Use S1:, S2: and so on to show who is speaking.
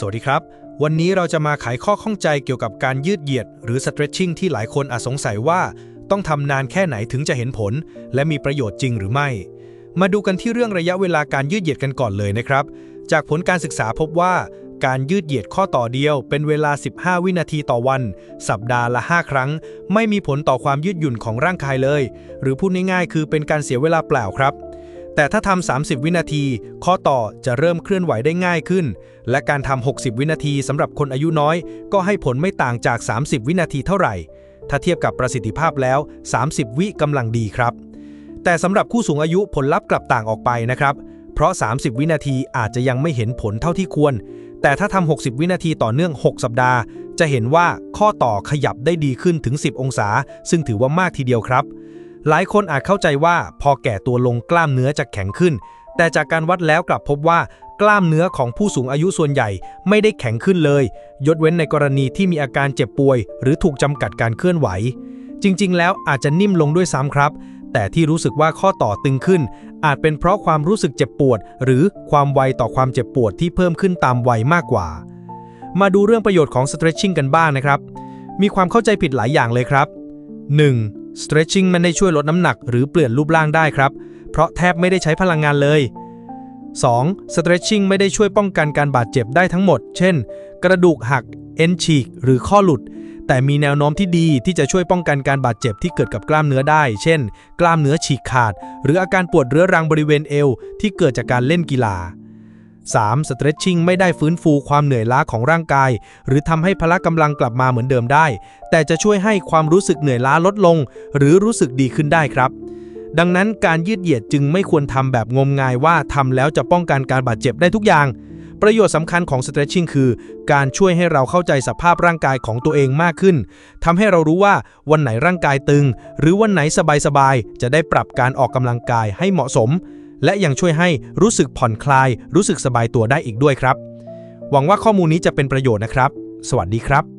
S1: สวัสดีครับ วันนี้เราจะมาไขข้อข้องใจเกี่ยวกับการยืดเหยียด หรือ stretching ที่หลายคนอาจสงสัยว่า ต้องทำนานแค่ไหนถึงจะเห็นผล และมีประโยชน์จริงหรือไม่ มาดูกันที่เรื่องระยะเวลาการยืดเหยียดกันก่อนเลยนะครับ จากผลการศึกษาพบว่า การยืดเหยียดข้อต่อเดียว เป็นเวลา 15 วินาทีต่อวัน สัปดาห์ละ 5 ครั้ง ไม่มีผลต่อความยืดหยุ่นของร่างกายเลย หรือพูดง่ายๆ คือเป็นการเสียเวลาเปล่าครับ แต่ถ้าทำ 30 วินาที ข้อต่อจะเริ่มเคลื่อนไหวได้ง่ายขึ้น และการทำ 60 วินาทีสำหรับคนอายุน้อย ก็ให้ผลไม่ต่างจาก 30 วินาทีเท่าไหร่ ถ้าเทียบกับประสิทธิภาพแล้ว 30 วิกำลังดีครับ แต่สำหรับผู้สูงอายุผลลัพธ์กลับต่างออกไปนะครับ เพราะ 30 วินาทีอาจจะยังไม่เห็นผลเท่าที่ควร แต่ถ้าทำ 60 วินาทีต่อเนื่อง 6 สัปดาห์ จะเห็นว่าข้อต่อขยับได้ดีขึ้นถึง 10 องศา ซึ่งถือว่ามากทีเดียวครับ หลายคนอาจเข้าใจว่าพอแก่ตัวลงกล้ามเนื้อจะแข็งขึ้น แต่จากการวัดแล้วกลับพบว่ากล้ามเนื้อของผู้สูงอายุส่วนใหญ่ไม่ได้แข็งขึ้นเลย ยกเว้นในกรณีที่มีอาการเจ็บป่วย หรือถูกจำกัดการเคลื่อนไหว จริงๆ แล้วอาจจะนิ่มลงด้วยซ้ำครับ แต่ที่รู้สึกว่าข้อต่อตึงขึ้น อาจเป็นเพราะความรู้สึกเจ็บปวด หรือความไวต่อความเจ็บปวดที่เพิ่มขึ้นตามวัยมากกว่า มาดูเรื่องประโยชน์ของ stretching กันบ้างนะครับ มีความเข้าใจผิดหลายอย่างเลยครับ 1. Stretching มันได้ช่วยลดน้ำหนักหรือเปลี่ยนรูปร่างได้ครับ เพราะแทบไม่ได้ใช้พลังงานเลย 2. stretching ไม่ได้ช่วยป้องกันการบาดเจ็บได้ทั้งหมด เช่น กระดูกหัก เอ็นฉีก หรือข้อหลุด แต่มีแนวโน้มที่ดีที่จะช่วยป้องกันการบาดเจ็บที่เกิดกับกล้ามเนื้อได้ เช่น กล้ามเนื้อฉีกขาด หรืออาการปวดเรื้อรังบริเวณเอวที่เกิดจากการเล่นกีฬา 3. stretching ไม่ได้ฟื้นฟูความเหนื่อยล้าของร่างกาย หรือทำให้พละกำลังกลับมาเหมือนเดิมได้ แต่จะช่วยให้ความรู้สึกเหนื่อยล้าลดลง หรือรู้สึกดีขึ้นได้ครับ ดังนั้นการยืดเหยียดจึงไม่ควรทำแบบงมงายว่าทำแล้วจะป้องกันการบาดเจ็บได้ทุกอย่างประโยชน์สำคัญของ stretching คือ การช่วยให้เราเข้าใจสภาพร่างกายของตัวเองมากขึ้นทำให้เรารู้ว่าวันไหนร่างกายตึง หรือวันไหนสบายๆ จะได้ปรับการออกกำลังกายให้เหมาะสม และยังช่วยให้รู้สึกผ่อนคลาย รู้สึกสบายตัวได้อีกด้วยครับ หวังว่าข้อมูลนี้จะเป็นประโยชน์นะครับ สวัสดีครับ